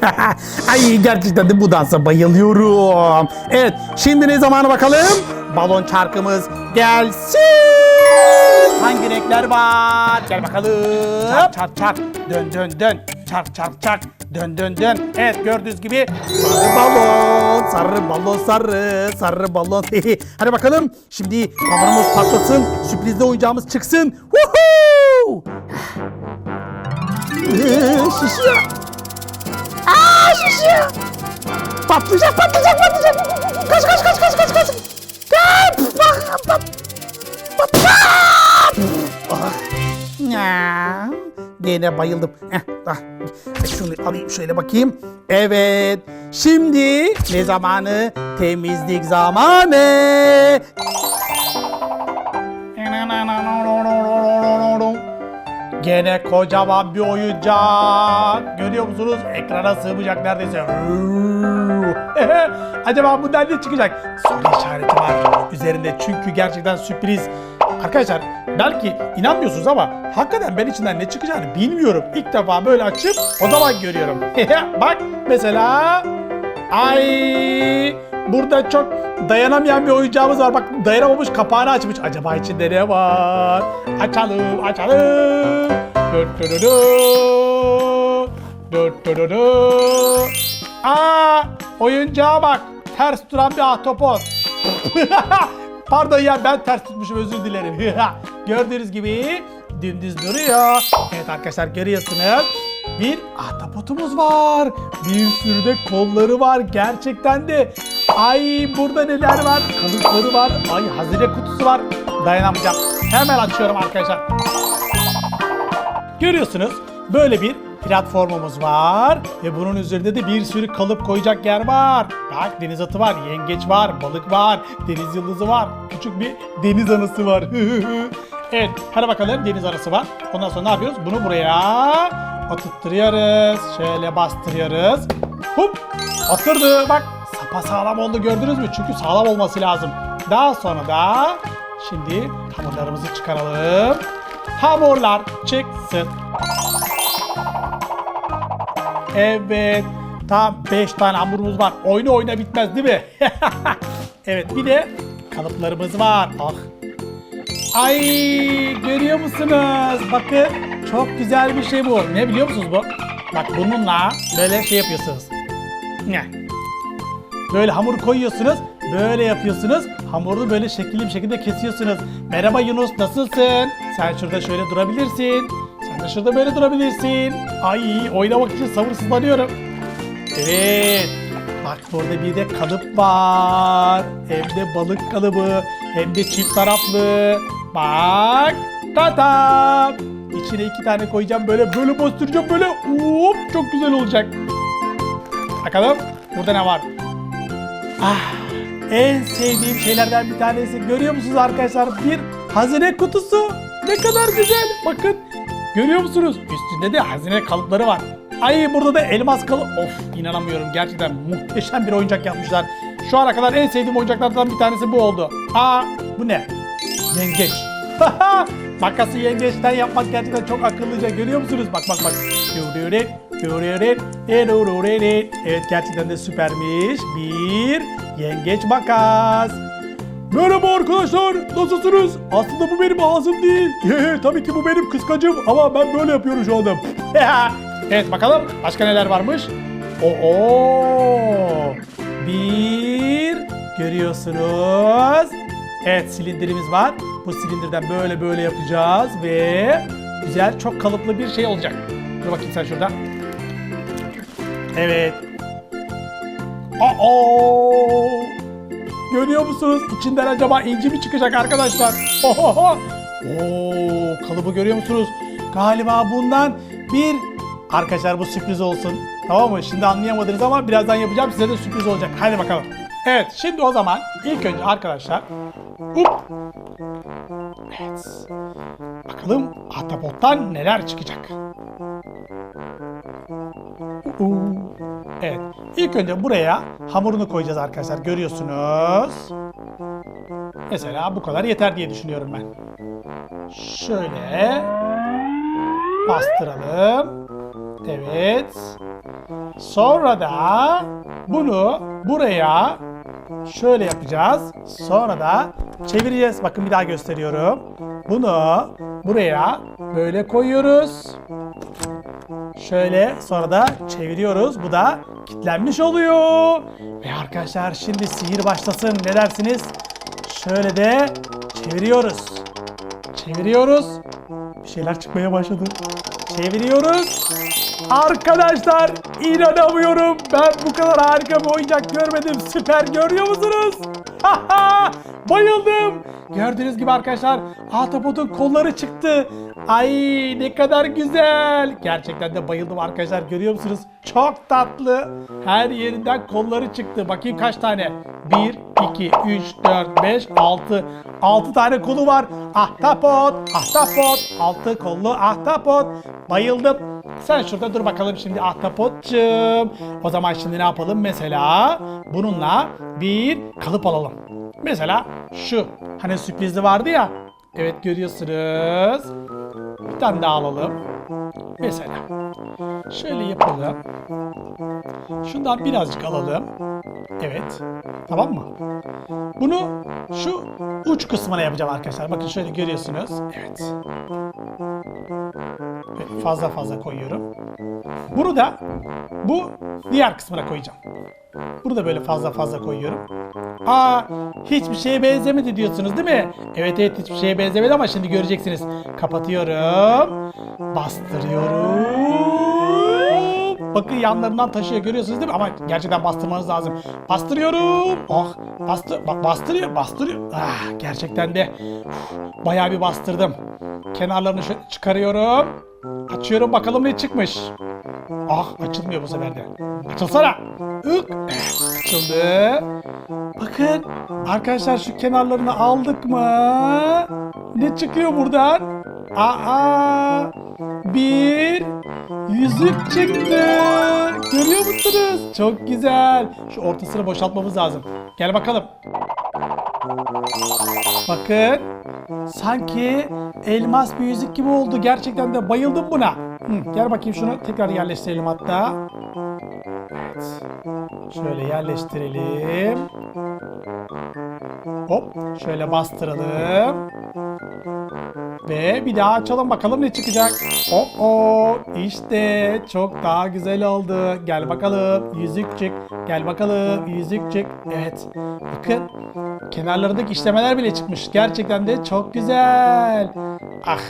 Ay gerçekten de bu dansa bayılıyorum. Evet şimdi ne zamanı bakalım? Balon çarkımız gelsin. Hangi renkler var? Gel bakalım. Çark çark çark. Dön dön dön. Çark çark çark. Dön dön dön. Evet gördüğünüz gibi sarı balon, sarı balon, sarı, sarı balon. Hadi bakalım. Şimdi balonumuz patlasın. Sürprizli oyuncağımız çıksın. Woohoo! Ee, Şişiyor. Aa şişiyor. Patlayacak patlayacak patlayacak. Kaç kaç kaç kaç kaç kaç. Kaç. Bak bak. Bak. Gene bayıldım. Heh, ah. Şunu alayım şöyle bakayım. Evet. Şimdi ne zamanı? Temizlik zamanı. Gene kocaman bir oyuncak. Görüyor musunuz? Ekrana sığmayacak neredeyse. Acaba bundan ne çıkacak? Soru işareti var üzerinde çünkü gerçekten sürpriz. Arkadaşlar belki inanmıyorsunuz ama hakikaten ben içinden ne çıkacağını bilmiyorum. İlk defa böyle açıp o zaman görüyorum. Bak mesela Ay burada çok dayanamayan bir oyuncağımız var. Bak dayanamamış kapağını açmış. Acaba içinde ne var? Açalım açalım. Dö dö dö dö. Dö dö dö dö. Aa oyuncağa bak. Ters duran bir ahtapot. Pardon ya ben ters tutmuşum özür dilerim. Gördüğünüz gibi dümdüz duruyor. Evet arkadaşlar görüyorsunuz. Bir ahtapotumuz var. Bir sürü de kolları var. Gerçekten de. Ay burada neler var? Kalıpları var. Ay hazine kutusu var. Dayanamayacağım. Hemen açıyorum arkadaşlar. Görüyorsunuz böyle bir platformumuz var ve bunun üzerinde de bir sürü kalıp koyacak yer var. Bak deniz atı var, yengeç var, balık var, deniz yıldızı var, küçük bir deniz anası var. evet hadi bakalım deniz anası var. Ondan sonra ne yapıyoruz? Bunu buraya oturtturuyoruz. Şöyle bastırıyoruz. Hop oturdu bak sapa sağlam oldu gördünüz mü? Çünkü sağlam olması lazım. Daha sonra da şimdi hamurlarımızı çıkaralım. Hamurlar çıksın. Evet. Tam 5 tane hamurumuz var. Oyna oyna bitmez değil mi? evet bir de kalıplarımız var. Ah. Ay görüyor musunuz? Bakın çok güzel bir şey bu. Ne biliyor musunuz bu? Bak bununla böyle şey yapıyorsunuz. Ne? Böyle hamur koyuyorsunuz. Böyle yapıyorsunuz. Hamuru böyle şekilli bir şekilde kesiyorsunuz. Merhaba Yunus nasılsın? Sen şurada şöyle durabilirsin. Sen de şurada böyle durabilirsin. Ay oynamak için sabırsızlanıyorum. Evet. Bak burada bir de kalıp var. Hem de balık kalıbı. Hem de çift taraflı. Bak. Tatam. İçine iki tane koyacağım böyle böyle bastıracağım böyle. Hop çok güzel olacak. Bakalım burada ne var? Ah, en sevdiğim şeylerden bir tanesi. Görüyor musunuz arkadaşlar? Bir hazine kutusu. Ne kadar güzel. Bakın. Görüyor musunuz? Üstünde de hazine kalıpları var. Ay burada da elmas kalıp. Of inanamıyorum. Gerçekten muhteşem bir oyuncak yapmışlar. Şu ana kadar en sevdiğim oyuncaklardan bir tanesi bu oldu. Aa bu ne? Yengeç. Makası yengeçten yapmak gerçekten çok akıllıca. Görüyor musunuz? Bak bak bak. Evet gerçekten de süpermiş. Bir yengeç makas. Merhaba arkadaşlar, nasılsınız? Aslında bu benim ağzım değil. Tabii ki bu benim kıskacım ama ben böyle yapıyorum şu anda. evet bakalım başka neler varmış? Oo, bir görüyorsunuz. Evet silindirimiz var. Bu silindirden böyle böyle yapacağız ve güzel çok kalıplı bir şey olacak. Dur bakayım sen şurada. Evet. Aa! Görüyor musunuz? İçinden acaba inci mi çıkacak arkadaşlar? Ohoho! Oo, kalıbı görüyor musunuz? Galiba bundan bir arkadaşlar bu sürpriz olsun. Tamam mı? Şimdi anlayamadınız ama birazdan yapacağım size de sürpriz olacak. Hadi bakalım. Evet, şimdi o zaman ilk önce arkadaşlar Hop. Evet. Bakalım Ahtapot'tan neler çıkacak. Evet. İlk önce buraya hamurunu koyacağız arkadaşlar. Görüyorsunuz. Mesela bu kadar yeter diye düşünüyorum ben. şöyle bastıralım. Evet. Sonra da bunu buraya şöyle yapacağız. Sonra da çevireceğiz. Bakın bir daha gösteriyorum. Bunu buraya böyle koyuyoruz. Şöyle sonra da çeviriyoruz. Bu da kilitlenmiş oluyor. Ve arkadaşlar şimdi sihir başlasın. Ne dersiniz? Şöyle de çeviriyoruz. Çeviriyoruz. Bir şeyler çıkmaya başladı. Çeviriyoruz. Arkadaşlar inanamıyorum. Ben bu kadar harika bir oyuncak görmedim. Süper görüyor musunuz? Bayıldım. Gördüğünüz gibi arkadaşlar Ahtapot'un kolları çıktı. Ay ne kadar güzel. Gerçekten de bayıldım arkadaşlar. Görüyor musunuz? Çok tatlı. Her yerinden kolları çıktı. Bakayım kaç tane? 1, 2, 3, 4, 5, 6. 6 tane kolu var. Ahtapot, ahtapot, 6 kollu ahtapot. Bayıldım. Sen şurada dur bakalım şimdi ahtapotçum. O zaman şimdi ne yapalım? Mesela bununla bir kalıp alalım. Mesela şu. Hani sürprizli vardı ya. Evet görüyorsunuz. Bir tane daha alalım. Mesela. Şöyle yapalım. Şundan birazcık alalım. Evet. Tamam mı? Bunu şu uç kısmına yapacağım arkadaşlar. Bakın şöyle görüyorsunuz. Evet. Fazla fazla koyuyorum. Bunu da bu diğer kısmına koyacağım. Bunu da böyle fazla fazla koyuyorum. Aa hiçbir şeye benzemedi diyorsunuz değil mi? Evet evet hiçbir şeye benzemedi ama şimdi göreceksiniz. Kapatıyorum. Bastırıyorum. Bakın yanlarından taşıyor görüyorsunuz değil mi? Ama gerçekten bastırmanız lazım. Bastırıyorum. Oh bastır bak bastırıyor bastırıyor. Ah gerçekten de uf, bayağı bir bastırdım. Kenarlarını çıkarıyorum. Açıyorum bakalım ne çıkmış. Ah açılmıyor bu sefer de. Açılsana. Ük. Açıldı. Bakın arkadaşlar şu kenarlarını aldık mı? Ne çıkıyor buradan? Aa bir yüzük çıktı. Görüyor musunuz? Çok güzel. Şu ortasını boşaltmamız lazım. Gel bakalım. Bakın. Sanki elmas bir yüzük gibi oldu. Gerçekten de bayıldım buna. Hı, gel bakayım şunu tekrar yerleştirelim hatta. Evet. Şöyle yerleştirelim. Hop. Şöyle bastıralım. Ve bir daha açalım bakalım ne çıkacak. Hop. İşte çok daha güzel oldu. Gel bakalım. Yüzük çık. Gel bakalım. Yüzük çık. Evet. Bakın. Kenarlarındaki işlemeler bile çıkmış. Gerçekten de çok güzel. Ah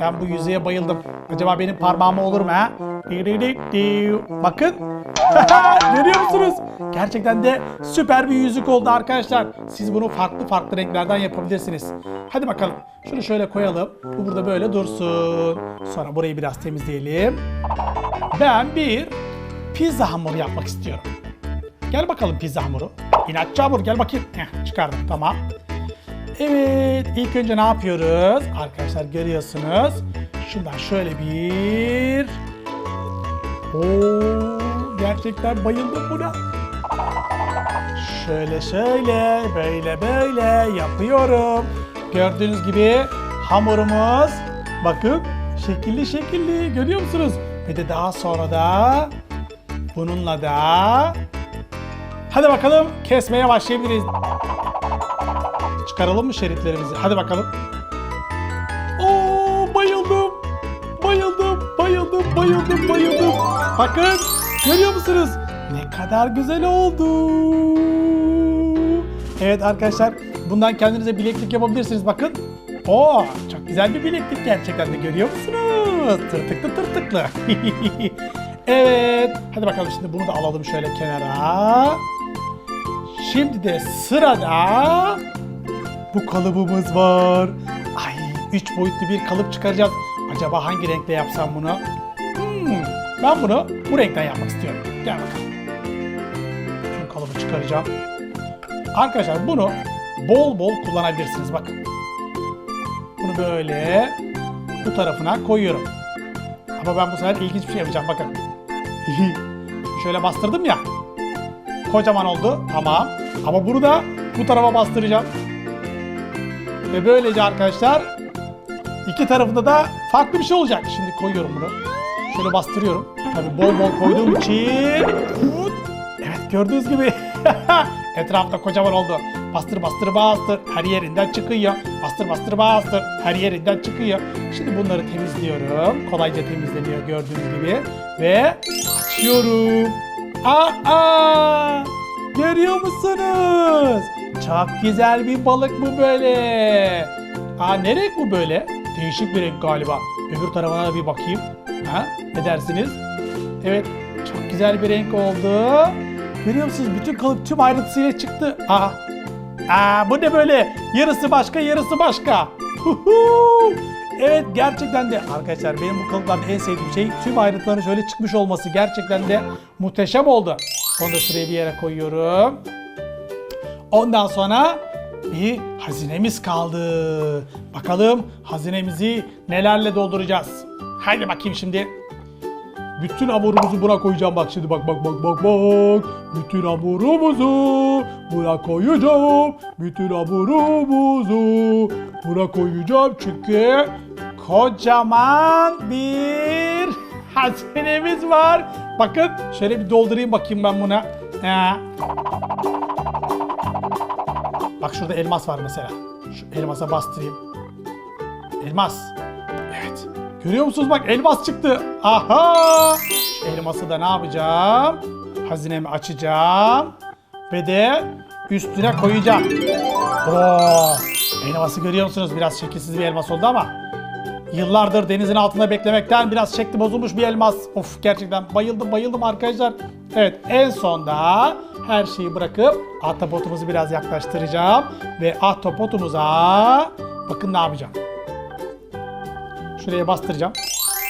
ben bu yüzüğe bayıldım. Acaba benim parmağıma olur mu ha? Bakın. Görüyor musunuz? Gerçekten de süper bir yüzük oldu arkadaşlar. Siz bunu farklı farklı renklerden yapabilirsiniz. Hadi bakalım. Şunu şöyle koyalım. Bu burada böyle dursun. Sonra burayı biraz temizleyelim. Ben bir pizza hamuru yapmak istiyorum. Gel bakalım pizza hamuru. İnatçı hamur gel bakayım. Heh, çıkardım tamam. Evet ilk önce ne yapıyoruz? Arkadaşlar görüyorsunuz. Şundan şöyle bir... Oo, gerçekten bayıldım buna. Şöyle şöyle böyle böyle yapıyorum. Gördüğünüz gibi hamurumuz bakın şekilli şekilli görüyor musunuz? Ve de daha sonra da bununla da hadi bakalım kesmeye başlayabiliriz. Çıkaralım mı şeritlerimizi? Hadi bakalım. Oo bayıldım. Bayıldım, bayıldım, bayıldım, bayıldım. Bakın görüyor musunuz? Ne kadar güzel oldu. Evet arkadaşlar bundan kendinize bileklik yapabilirsiniz bakın. Oo çok güzel bir bileklik gerçekten de görüyor musunuz? Tırtıklı tırtıklı. evet hadi bakalım şimdi bunu da alalım şöyle kenara. Şimdi de sırada bu kalıbımız var. Ay üç boyutlu bir kalıp çıkaracağız. Acaba hangi renkte yapsam bunu? Ben bunu bu renkten yapmak istiyorum. Gel bakalım. Şu kalıbı çıkaracağım. Arkadaşlar bunu bol bol kullanabilirsiniz bakın. Bunu böyle bu tarafına koyuyorum. Ama ben bu sefer ilginç bir şey yapacağım bakın. Şöyle bastırdım ya. Kocaman oldu. Tamam. Ama bunu da bu tarafa bastıracağım. Ve böylece arkadaşlar İki tarafında da farklı bir şey olacak. Şimdi koyuyorum bunu. Şöyle bastırıyorum. Tabii bol bol koyduğum için. Evet gördüğünüz gibi etrafta kocaman oldu. Bastır bastır bastır her yerinden çıkıyor. Bastır bastır bastır her yerinden çıkıyor. Şimdi bunları temizliyorum. Kolayca temizleniyor gördüğünüz gibi. Ve açıyorum. Aa! Görüyor musunuz? Çok güzel bir balık bu böyle. Aa ne renk bu böyle? Değişik bir renk galiba. Öbür tarafına da bir bakayım. Ha? Ne dersiniz? Evet, çok güzel bir renk oldu. Görüyor musunuz? Bütün kalıp tüm ayrıntısıyla çıktı. Aa, aa bu ne böyle? Yarısı başka, yarısı başka. Evet gerçekten de arkadaşlar benim bu kalıplarda en sevdiğim şey tüm ayrıntıların şöyle çıkmış olması gerçekten de muhteşem oldu. Onu da şuraya bir yere koyuyorum. Ondan sonra bir hazinemiz kaldı. Bakalım hazinemizi nelerle dolduracağız. Haydi bakayım şimdi. Bütün hamurumuzu buna koyacağım bak şimdi bak bak bak bak bak. Bütün hamurumuzu buna koyacağım. Bütün hamurumuzu buna koyacağım çünkü kocaman bir hazinemiz var. Bakın şöyle bir doldurayım bakayım ben buna. Ha. Bak şurada elmas var mesela. Şu elmasa bastırayım. Elmas. Görüyor musunuz bak elmas çıktı. Aha! Elması da ne yapacağım? Hazinemi açacağım. Ve de üstüne koyacağım. Oo! Elması görüyor musunuz? Biraz şekilsiz bir elmas oldu ama Yıllardır denizin altında beklemekten biraz şekli bozulmuş bir elmas. Of gerçekten bayıldım bayıldım arkadaşlar. Evet en sonda her şeyi bırakıp ahtapotumuzu biraz yaklaştıracağım. Ve ahtapotumuza bakın ne yapacağım. Şuraya bastıracağım.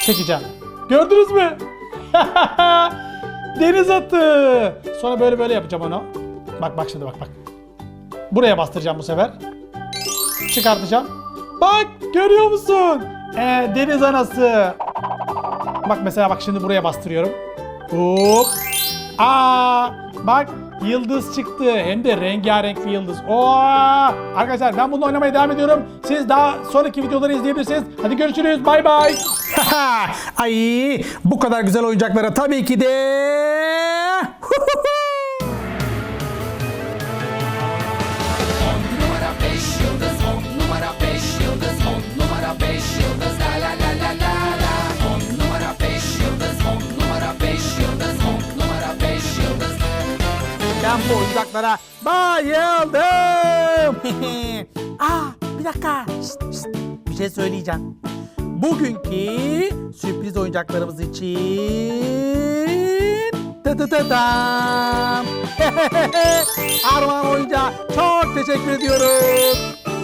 Çekeceğim. Gördünüz mü? Deniz atı. Sonra böyle böyle yapacağım onu. Bak bak şimdi bak bak. Buraya bastıracağım bu sefer. Çıkartacağım. Bak görüyor musun? Ee, deniz anası. Bak mesela bak şimdi buraya bastırıyorum. Hop. Aa, bak yıldız çıktı. Hem de rengarenk bir yıldız. Oo! Arkadaşlar ben bununla oynamaya devam ediyorum. Siz daha sonraki videoları izleyebilirsiniz. Hadi görüşürüz. Bay bay. Ay bu kadar güzel oyuncaklara tabii ki de bu oyuncaklara bayıldım. Aa, bir dakika. Şşt, şşt. Bir şey söyleyeceğim. Bugünkü sürpriz oyuncaklarımız için tı tam. Armağan oyuncağı çok teşekkür ediyorum.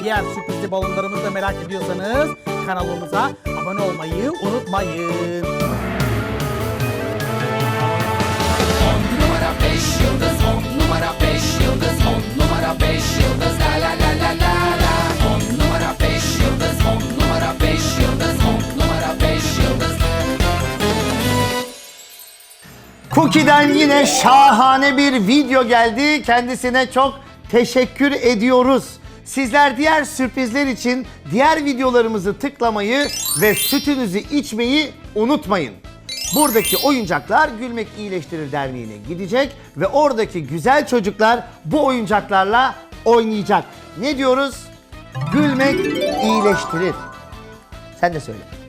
Diğer sürprizli balonlarımızı da merak ediyorsanız kanalımıza abone olmayı unutmayın. numara 5 yıldız 10 numara 5 yıldız 10 numara 5 yıldız la la la la la la 10 numara 5 yıldız 10 numara 5 yıldız 10 numara 5 yıldız Cookie'den yine şahane bir video geldi. Kendisine çok teşekkür ediyoruz. Sizler diğer sürprizler için diğer videolarımızı tıklamayı ve sütünüzü içmeyi unutmayın. Buradaki oyuncaklar Gülmek İyileştirir Derneği'ne gidecek ve oradaki güzel çocuklar bu oyuncaklarla oynayacak. Ne diyoruz? Gülmek iyileştirir. Sen de söyle.